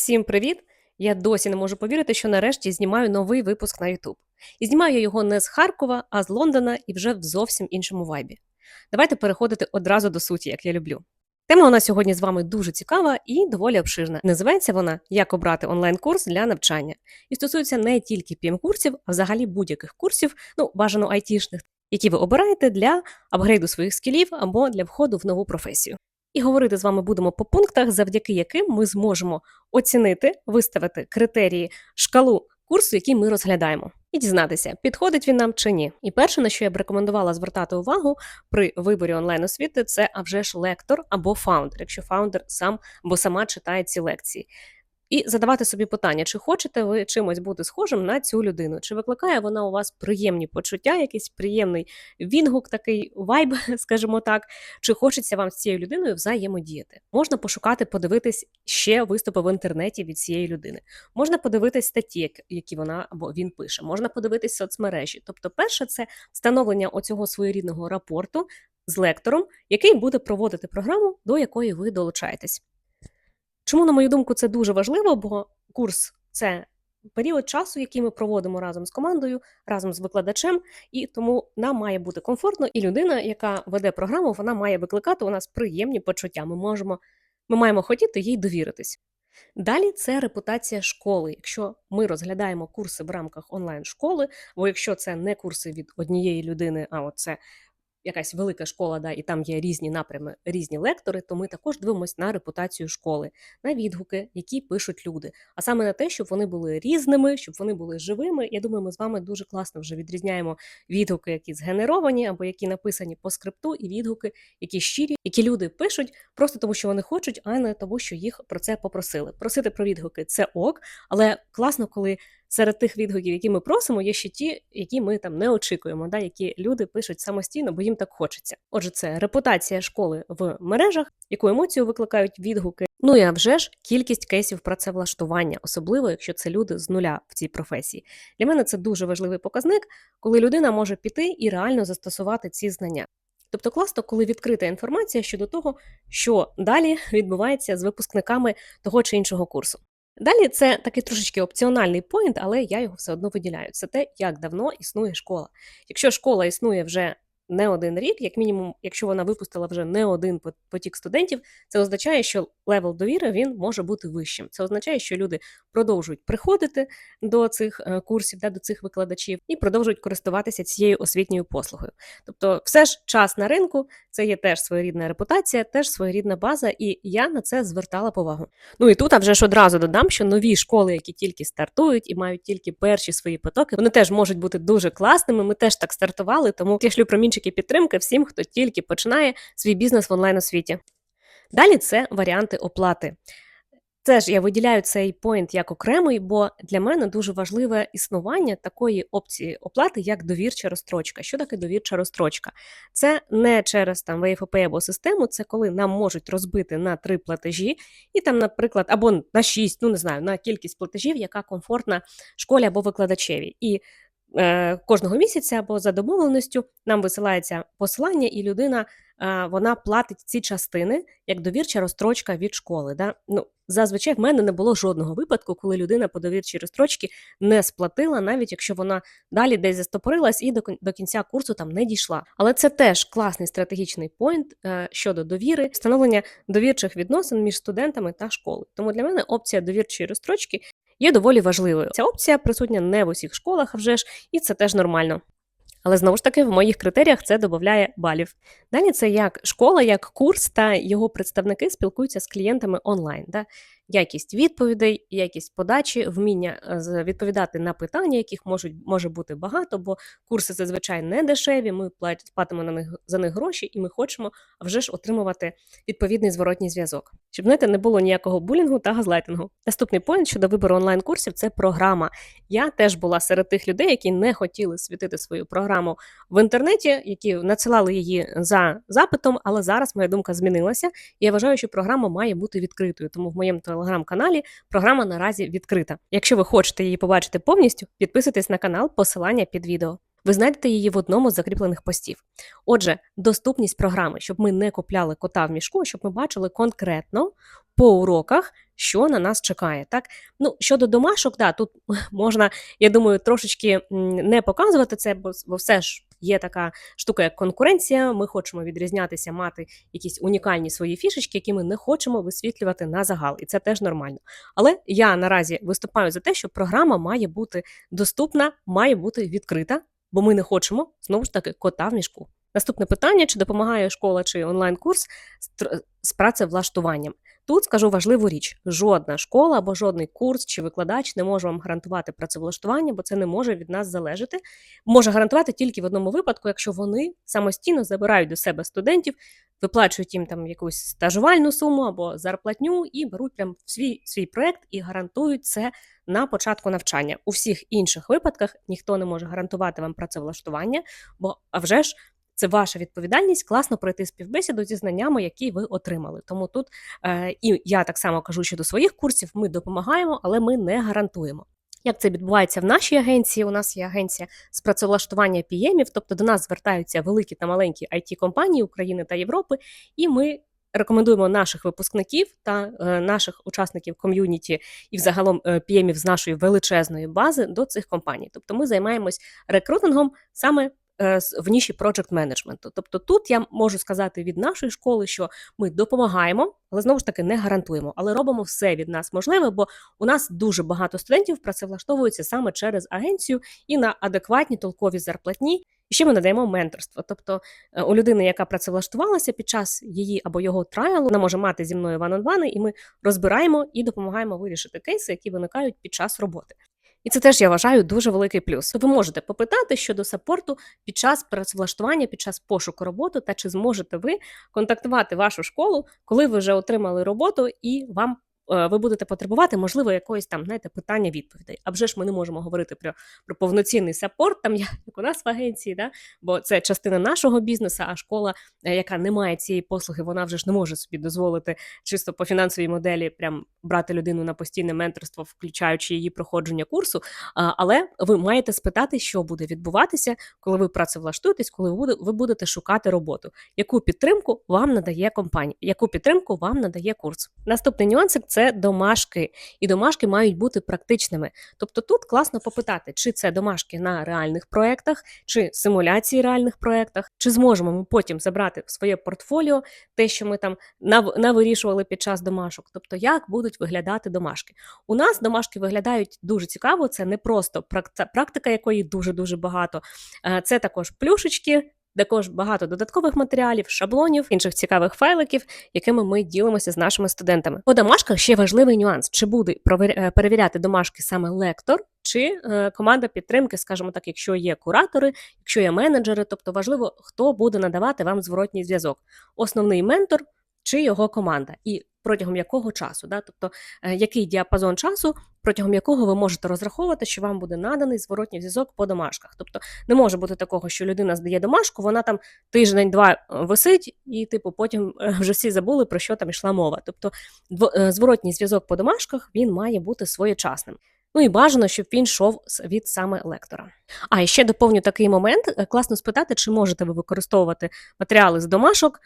Всім привіт! Я досі не можу повірити, що нарешті знімаю новий випуск на YouTube. І знімаю я його не з Харкова, а з Лондона і вже в зовсім іншому вайбі. Давайте переходити одразу до суті, як я люблю. Тема у нас сьогодні з вами дуже цікава і доволі обширна. Називається вона Як обрати онлайн-курс для навчання. І стосується не тільки пім-курсів, а взагалі будь-яких курсів, ну бажано айтішних, які ви обираєте для апгрейду своїх скілів або для входу в нову професію. І говорити з вами будемо по пунктах, завдяки яким ми зможемо оцінити, виставити критерії, шкалу курсу, який ми розглядаємо, і дізнатися, підходить він нам чи ні. І перше, на що я б рекомендувала звертати увагу при виборі онлайн освіти, це а вже ж лектор або фаундер, якщо фаундер сам або сама читає ці лекції. І задавати собі питання, чи хочете ви чимось бути схожим на цю людину, чи викликає вона у вас приємні почуття, якийсь приємний відгук, такий вайб, скажімо так, чи хочеться вам з цією людиною взаємодіяти. Можна пошукати, подивитись ще виступи в інтернеті від цієї людини. Можна подивитись статті, які вона або він пише, можна подивитись соцмережі. Тобто, перше, це встановлення оцього своєрідного рапорту з лектором, який буде проводити програму, до якої ви долучаєтесь. Чому, на мою думку, це дуже важливо, бо курс це період часу, який ми проводимо разом з командою, разом з викладачем, і тому нам має бути комфортно, і людина, яка веде програму, вона має викликати у нас приємні почуття. Ми можемо, ми маємо хотіти їй довіритись. Далі це репутація школи. Якщо ми розглядаємо курси в рамках онлайн-школи, або якщо це не курси від однієї людини, а от це якась велика школа, да, і там є різні напрями, різні лектори, то ми також дивимося на репутацію школи, на відгуки, які пишуть люди. А саме на те, щоб вони були різними, щоб вони були живими. Я думаю, ми з вами дуже класно вже відрізняємо відгуки, які згенеровані або які написані по скрипту, і відгуки, які щирі, які люди пишуть просто тому, що вони хочуть, а не тому, що їх про це попросили. Просити про відгуки це ок, але класно, коли серед тих відгуків, які ми просимо, є ще ті, які ми там не очікуємо, да, які люди пишуть самостійно, бо їм так хочеться. Отже, це репутація школи в мережах, яку емоцію викликають відгуки. Ну і а вже ж кількість кейсів працевлаштування, особливо якщо це люди з нуля в цій професії. Для мене це дуже важливий показник, коли людина може піти і реально застосувати ці знання. Тобто класно, коли відкрита інформація щодо того, що далі відбувається з випускниками того чи іншого курсу. Далі це такий трошечки опціональний поінт, але я його все одно виділяю. Це те, як давно існує школа. Якщо школа існує вже не один рік, як мінімум, якщо вона випустила вже не один пот- потік студентів, це означає, що левел довіри він може бути вищим. Це означає, що люди продовжують приходити до цих е, курсів, да, до цих викладачів і продовжують користуватися цією освітньою послугою. Тобто, все ж час на ринку це є теж своєрідна репутація, теж своєрідна база, і я на це звертала повагу. Ну і тут а вже ж одразу додам, що нові школи, які тільки стартують і мають тільки перші свої потоки, вони теж можуть бути дуже класними. Ми теж так стартували, тому я шлю промінчики підтримки всім, хто тільки починає свій бізнес в онлайн освіті. Далі це варіанти оплати. Це ж я виділяю цей поінт як окремий, бо для мене дуже важливе існування такої опції оплати, як довірча розстрочка. Що таке довірча розстрочка? Це не через там ВФП або систему, це коли нам можуть розбити на три платежі, і там, наприклад, або на шість, ну не знаю, на кількість платежів, яка комфортна школі або викладачеві. І кожного місяця або за домовленістю нам висилається посилання, і людина е, вона платить ці частини як довірча розстрочка від школи. Да? Ну, зазвичай в мене не було жодного випадку, коли людина по довірчій розстрочці не сплатила, навіть якщо вона далі десь застопорилась і до, кінця курсу там не дійшла. Але це теж класний стратегічний поінт е, щодо довіри, встановлення довірчих відносин між студентами та школою. Тому для мене опція довірчої розстрочки є доволі важливою. Ця опція присутня не в усіх школах, вже ж, і це теж нормально. Але знову ж таки, в моїх критеріях це додає балів. Далі це як школа, як курс та його представники спілкуються з клієнтами онлайн. Да? Якість відповідей, якість подачі, вміння е, відповідати на питання, яких можуть, може бути багато, бо курси зазвичай не дешеві, ми плат- платимо на них, за них гроші, і ми хочемо вже ж отримувати відповідний зворотній зв'язок. Щоб знаєте, не було ніякого булінгу та газлайтингу. Наступний поінт щодо вибору онлайн-курсів це програма. Я теж була серед тих людей, які не хотіли світити свою програму в інтернеті, які надсилали її за запитом, але зараз моя думка змінилася. І я вважаю, що програма має бути відкритою. Тому в моєму телеграм-каналі програма наразі відкрита. Якщо ви хочете її побачити повністю, підписуйтесь на канал, посилання під відео. Ви знайдете її в одному з закріплених постів. Отже, доступність програми, щоб ми не купляли кота в мішку, щоб ми бачили конкретно по уроках, що на нас чекає. Так, ну щодо домашок, да, тут можна, я думаю, трошечки не показувати це, бо, все ж є така штука, як конкуренція. Ми хочемо відрізнятися, мати якісь унікальні свої фішечки, які ми не хочемо висвітлювати на загал, і це теж нормально. Але я наразі виступаю за те, що програма має бути доступна, має бути відкрита, бо ми не хочемо знову ж таки кота в мішку. Наступне питання: чи допомагає школа чи онлайн-курс з працевлаштуванням? Тут скажу важливу річ: жодна школа або жодний курс чи викладач не може вам гарантувати працевлаштування, бо це не може від нас залежати. Може гарантувати тільки в одному випадку, якщо вони самостійно забирають до себе студентів, виплачують їм там якусь стажувальну суму або зарплатню і беруть прям в свій свій проект і гарантують це на початку навчання. У всіх інших випадках ніхто не може гарантувати вам працевлаштування, бо а вже ж. Це ваша відповідальність класно пройти співбесіду зі знаннями, які ви отримали. Тому тут е, і я так само кажу щодо своїх курсів: ми допомагаємо, але ми не гарантуємо. Як це відбувається в нашій агенції? У нас є агенція з працевлаштування піємів, тобто до нас звертаються великі та маленькі it компанії України та Європи, і ми рекомендуємо наших випускників та е, наших учасників ком'юніті і взагалом е, піємів з нашої величезної бази до цих компаній. Тобто ми займаємось рекрутингом саме в ніші project менеджменту. Тобто тут я можу сказати від нашої школи, що ми допомагаємо, але знову ж таки не гарантуємо, але робимо все від нас можливе, бо у нас дуже багато студентів працевлаштовуються саме через агенцію і на адекватні толкові зарплатні. І ще ми надаємо менторство. Тобто е, у людини, яка працевлаштувалася під час її або його трайлу, вона може мати зі мною ван-он-вани, і ми розбираємо і допомагаємо вирішити кейси, які виникають під час роботи. І це теж я вважаю дуже великий плюс. Ви можете попитати щодо саппорту під час працевлаштування, під час пошуку роботи, та чи зможете ви контактувати вашу школу, коли ви вже отримали роботу і вам. Е, Ви будете потребувати, можливо, якоїсь там знаєте, питання відповідей. А вже ж ми не можемо говорити про, про повноцінний саппорт, там як у нас в агенції, да? бо це частина нашого бізнесу, а школа, е, яка не має цієї послуги, вона вже ж не може собі дозволити чисто по фінансовій моделі прям брати людину на постійне менторство, включаючи її проходження курсу. Але ви маєте спитати, що буде відбуватися, коли ви працевлаштуєтесь, коли ви будете шукати роботу. Яку підтримку вам надає компанія, яку підтримку вам надає курс? Наступний нюансик це домашки, і домашки мають бути практичними. Тобто тут класно попитати, чи це домашки на реальних проєктах, чи симуляції реальних проєктах, чи зможемо ми потім забрати в своє портфоліо те, що ми там нав- навирішували під час домашок. Тобто, як будуть виглядати домашки. У нас домашки виглядають дуже цікаво. Це не просто практика, якої дуже дуже багато. Е, Це також плюшечки. Також багато додаткових матеріалів, шаблонів, інших цікавих файликів, якими ми ділимося з нашими студентами. По домашках ще важливий нюанс: чи буде е, перевіряти домашки саме лектор, чи е, команда підтримки, скажімо так, якщо є куратори, якщо є менеджери, тобто важливо, хто буде надавати вам зворотній зв'язок, основний ментор чи його команда, і протягом якого часу, да? тобто е, який діапазон часу, протягом якого ви можете розраховувати, що вам буде наданий зворотній зв'язок по домашках. Тобто не може бути такого, що людина здає домашку, вона там тиждень-два е, висить, і типу потім е, вже всі забули про що там йшла мова. Тобто зворотній зв'язок по домашках він має бути своєчасним. Ну і бажано, щоб він йшов від саме лектора. А і ще доповню такий момент: класно спитати, чи можете ви використовувати матеріали з домашок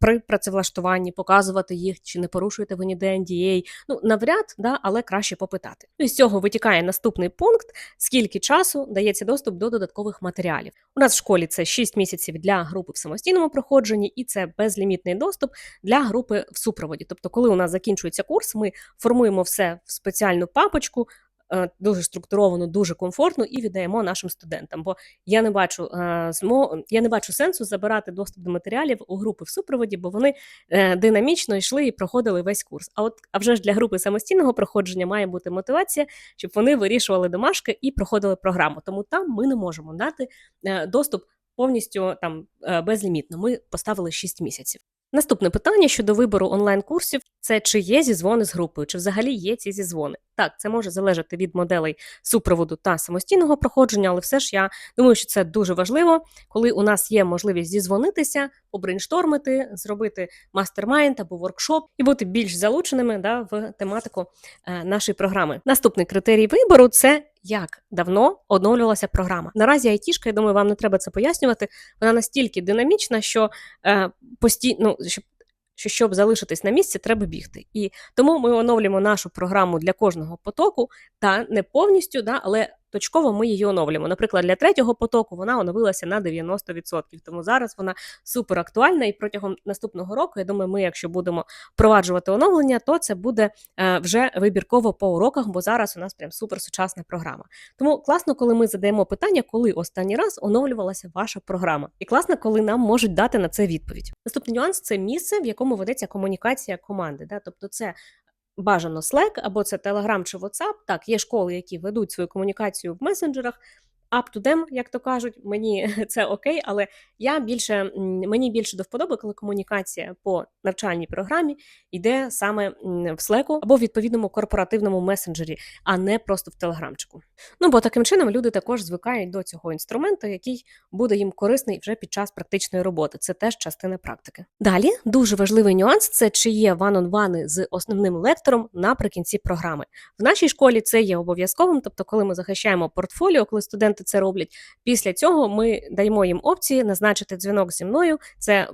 при працевлаштуванні, показувати їх, чи не порушуєте ви ніде NDA. Ну навряд, да, але краще попитати. Ну, і з цього витікає наступний пункт: скільки часу дається доступ до додаткових матеріалів. У нас в школі це 6 місяців для групи в самостійному проходженні, і це безлімітний доступ для групи в супроводі. Тобто, коли у нас закінчується курс, ми формуємо все в спеціальну папочку. Е, Дуже структуровано, дуже комфортно і віддаємо нашим студентам. Бо я не бачу е, я не бачу сенсу забирати доступ до матеріалів у групи в супроводі, бо вони е, динамічно йшли і проходили весь курс. А от а вже ж для групи самостійного проходження має бути мотивація, щоб вони вирішували домашки і проходили програму. Тому там ми не можемо дати доступ повністю там безлімітно. Ми поставили 6 місяців. Наступне питання щодо вибору онлайн-курсів це чи є зізвони з групою, чи взагалі є ці зізвони. Так, це може залежати від моделей супроводу та самостійного проходження, але все ж я думаю, що це дуже важливо, коли у нас є можливість зізвонитися, побрейнштормити, зробити мастер-майнд або воркшоп і бути більш залученими да, в тематику е, нашої програми. Наступний критерій вибору це як давно оновлювалася програма. Наразі айтішка, я думаю, вам не треба це пояснювати. Вона настільки динамічна, що е, постійно, ну, щоб що щоб залишитись на місці, треба бігти. І тому ми оновлюємо нашу програму для кожного потоку, та не повністю, да, але точково ми її оновлюємо. Наприклад, для третього потоку вона оновилася на 90%. Тому зараз вона супер актуальна. І протягом наступного року, я думаю, ми, якщо будемо впроваджувати оновлення, то це буде е, вже вибірково по уроках, бо зараз у нас прям супер сучасна програма. Тому класно, коли ми задаємо питання, коли останній раз оновлювалася ваша програма, і класно, коли нам можуть дати на це відповідь. Наступний нюанс це місце, в якому ведеться комунікація команди. Да? Тобто, це бажано Slack або це Telegram чи WhatsApp. Так, є школи, які ведуть свою комунікацію в месенджерах. Up to them, як то кажуть, мені це окей, але я більше мені більше до вподоби, коли комунікація по навчальній програмі йде саме в Slack або в відповідному корпоративному месенджері, а не просто в телеграмчику. Ну бо таким чином люди також звикають до цього інструменту, який буде їм корисний вже під час практичної роботи. Це теж частина практики. Далі дуже важливий нюанс це чи є one-on-one з основним лектором наприкінці програми. В нашій школі це є обов'язковим, тобто, коли ми захищаємо портфоліо, коли студенти це роблять. Після цього ми даємо їм опції назначити дзвінок зі мною. Це е,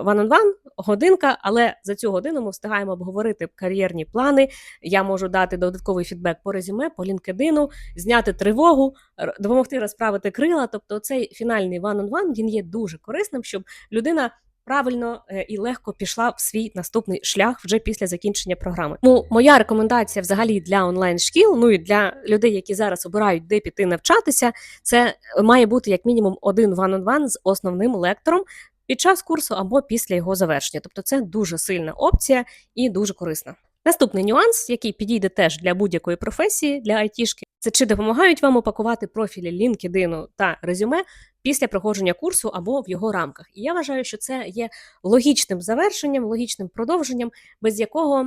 one-on-one, годинка, але за цю годину ми встигаємо обговорити кар'єрні плани. Я можу дати додатковий фідбек по резюме, по LinkedIn, зняти тривогу, допомогти розправити крила. Тобто, цей фінальний one-on-one, він є дуже корисним, щоб людина. Правильно е, і легко пішла в свій наступний шлях вже після закінчення програми. Тому моя рекомендація взагалі для онлайн шкіл, ну і для людей, які зараз обирають, де піти навчатися, це має бути як мінімум один one-on-one з основним лектором під час курсу або після його завершення. Тобто це дуже сильна опція і дуже корисна. Наступний нюанс, який підійде теж для будь-якої професії, для айтішки, це чи допомагають вам опакувати профілі LinkedIn та резюме після проходження курсу або в його рамках. І я вважаю, що це є логічним завершенням, логічним продовженням, без якого,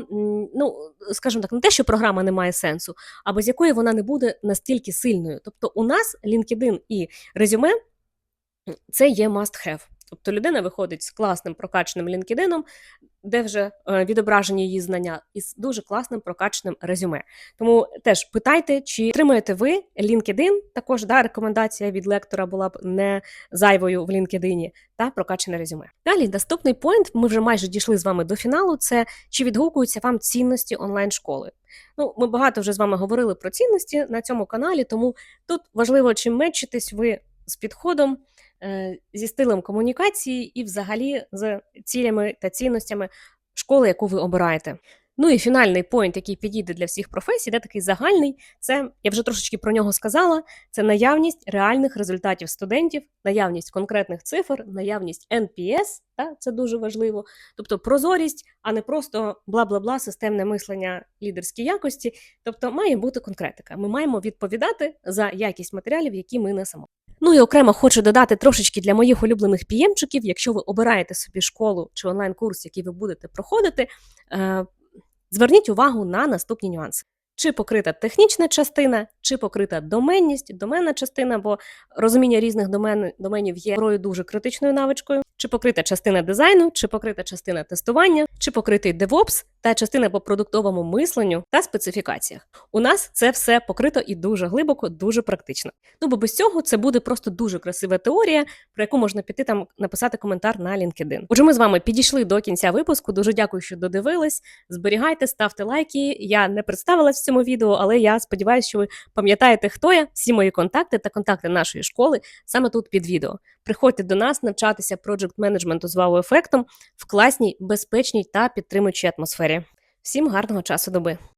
ну скажімо так, не те, що програма не має сенсу, а без якої вона не буде настільки сильною. Тобто, у нас LinkedIn і резюме це є must have. Тобто людина виходить з класним прокачаним LinkedIn, де вже е, відображені її знання, і з дуже класним прокачаним резюме. Тому теж питайте, чи отримуєте ви LinkedIn, також да, рекомендація від лектора була б не зайвою в LinkedIn, та прокачане резюме. Далі, наступний поінт, ми вже майже дійшли з вами до фіналу. Це чи відгукуються вам цінності онлайн-школи. Ну, ми багато вже з вами говорили про цінності на цьому каналі, тому тут важливо, чи мечитесь ви з підходом, зі стилем комунікації і взагалі з цілями та цінностями школи, яку ви обираєте. Ну і фінальний поінт, який підійде для всіх професій, де такий загальний, це я вже трошечки про нього сказала. Це наявність реальних результатів студентів, наявність конкретних цифр, наявність NPS, та це дуже важливо. Тобто прозорість, а не просто бла-бла-бла, системне мислення лідерській якості. Тобто має бути конкретика. Ми маємо відповідати за якість матеріалів, які ми несемо. Ну і окремо хочу додати трошечки для моїх улюблених піємчиків, якщо ви обираєте собі школу чи онлайн-курс, який ви будете проходити, е, зверніть увагу на наступні нюанси. Чи покрита технічна частина, чи покрита доменність, доменна частина, бо розуміння різних домен, доменів є порою дуже критичною навичкою, чи покрита частина дизайну, чи покрита частина тестування, чи покритий DevOps та частина по продуктовому мисленню та специфікаціях. У нас це все покрито і дуже глибоко, дуже практично. Ну бо без цього це буде просто дуже красива теорія, про яку можна піти там написати коментар на LinkedIn. Отже, ми з вами підійшли до кінця випуску. Дуже дякую, що додивились. Зберігайте, ставте лайки. Я не представилась в цьому відео, але я сподіваюся, що ви пам'ятаєте, хто я, всі мої контакти та контакти нашої школи саме тут під відео. Приходьте до нас навчатися проджект менеджменту з вау-ефектом в класній, безпечній та підтримуючій атмосфері. Всім гарного часу доби!